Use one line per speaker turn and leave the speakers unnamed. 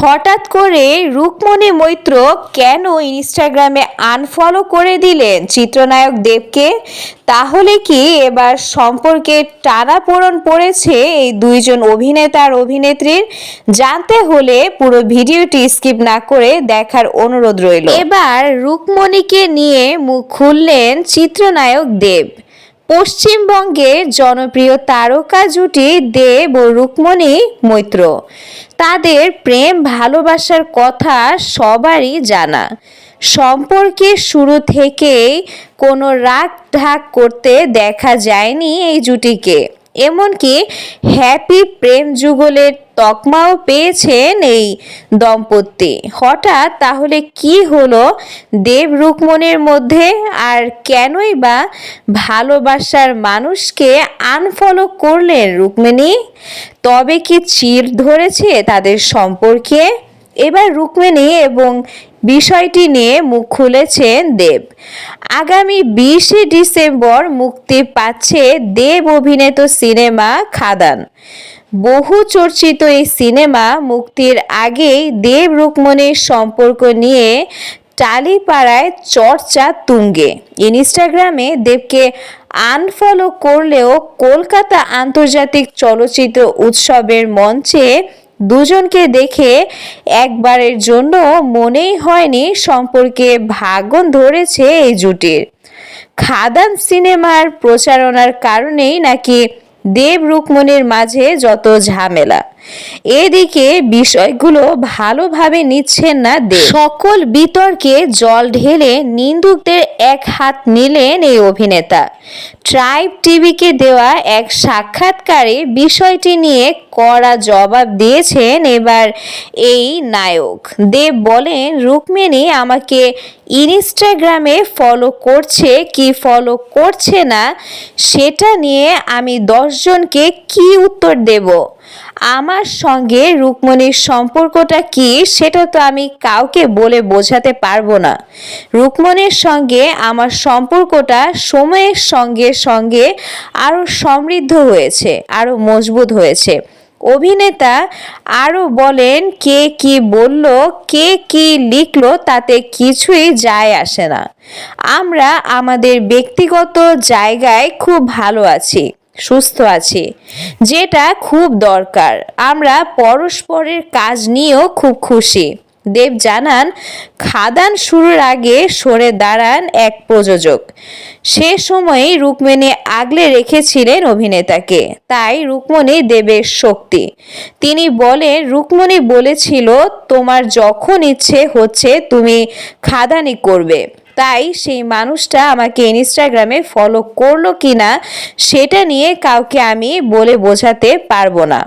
হঠাৎ করে রুকমণি মৈত্র কেন ইনস্টাগ্রামে আনফলো করে দিলেন চিত্রনায়ক দেবকে? তাহলে কি এবার সম্পর্কে টানাপোড়ন পড়েছে এই দুইজন অভিনেতার অভিনেত্রীর? জানতে হলে পুরো ভিডিওটি স্কিপ না করে দেখার অনুরোধ রইল। এবার রুকমণিকে নিয়ে মুখ খুললেন চিত্রনায়ক দেব। পশ্চিমবঙ্গের জনপ্রিয় তারকা জুটি দেব ও রুক্মণী মৈত্র। তাদের প্রেম, ভালোবাসার কথা সবারই জানা। সম্পর্কে শুরু থেকেই কোনো রাগ ঢাক করতে দেখা যায়নি এই জুটিকে। এমনকি হ্যাপি প্রেম যুগলের তকমাও পেয়েছেন এই দম্পতি। হঠাৎ তাহলে কি হলো? দেব রুকমনের মধ্যে আর কেনই বা ভালোবাসার মানুষকে আনফলো করলেন রুকমিনী তবে কি চির ধরেছে তাদের সম্পর্কে? এবার রুকমিনী এবং বিষয়টি নিয়ে মুখ খুলেছেন দেব। আগামী বিশে ডিসেম্বর মুক্তি পাচ্ছে দেব অভিনীত সিনেমা খাদান। বহু চর্চিত এই সিনেমা মুক্তির আগেই দেব রুকমনির সম্পর্ক নিয়ে টালিপাড়ায় চর্চা তুঙ্গে। ইনস্টাগ্রামে দেবকে আনফলো করলেও কলকাতা আন্তর্জাতিক চলচ্চিত্র উৎসবের মঞ্চে দুজনকে দেখে একবারের জন্য মনেই হয়নি সম্পর্কে ভাগন ধরেছে এই জুটির। খাদান সিনেমার প্রচারণার কারণেই নাকি দেব রুকমনির মাঝে যত ঝামেলা। এদিকে বিষয়গুলো ভালোভাবে নিচ্ছেন না দেব। সকল বিতর্কে জল ঢেলে নিন্দুকদের এক হাত নিলেন এই অভিনেতা। ট্রাইব টিভিকে দেওয়া এক সাক্ষাৎকারে বিষয়টি নিয়ে কড়া জবাব দিয়েছেন এবার এই নায়ক। দেব বলেন রুকমিনী আমাকে ইনস্টাগ্রামে ফলো করছে কি ফলো করছে না, সেটা নিয়ে আমি দশজনকে কি উত্তর দেব? আমার সঙ্গে রুকমণির সম্পর্কটা কি সেটা তো আমি কাউকে বলে বোঝাতে পারব না। রুকমণির সঙ্গে আমার সম্পর্কটা সময়ের সঙ্গে সঙ্গে আরও সমৃদ্ধ হয়েছে আরও মজবুত হয়েছে। অভিনেতা আরও বলেন, কে কি বলল, কে কি লিখল তাতে কিছুই যায় আসে না। আমরা আমাদের ব্যক্তিগত জায়গায় খুব ভালো আছি। সুস্থ আছি, যেটা খুব দরকার। আমরা পরস্পরের কাজ নিয়েও খুব খুশি। দেব জানান, খাদান শুরুর আগে সরে দাঁড়ান এক প্রযোজক। সে সময়েই রুকমিনী আগলে রেখেছিলেন অভিনেতাকে, তাই রুকমণি দেবের শক্তি। তিনি বলেন, রুকমণি বলেছিল, তোমার যখন ইচ্ছে হচ্ছে, তুমি খাদানি করবে। তাই সেই মানুষটা আমাকে ইনস্টাগ্রামে ফলো করল কি না সেটা নিয়ে কাউকে আমি বলে বোঝাতে পারব না।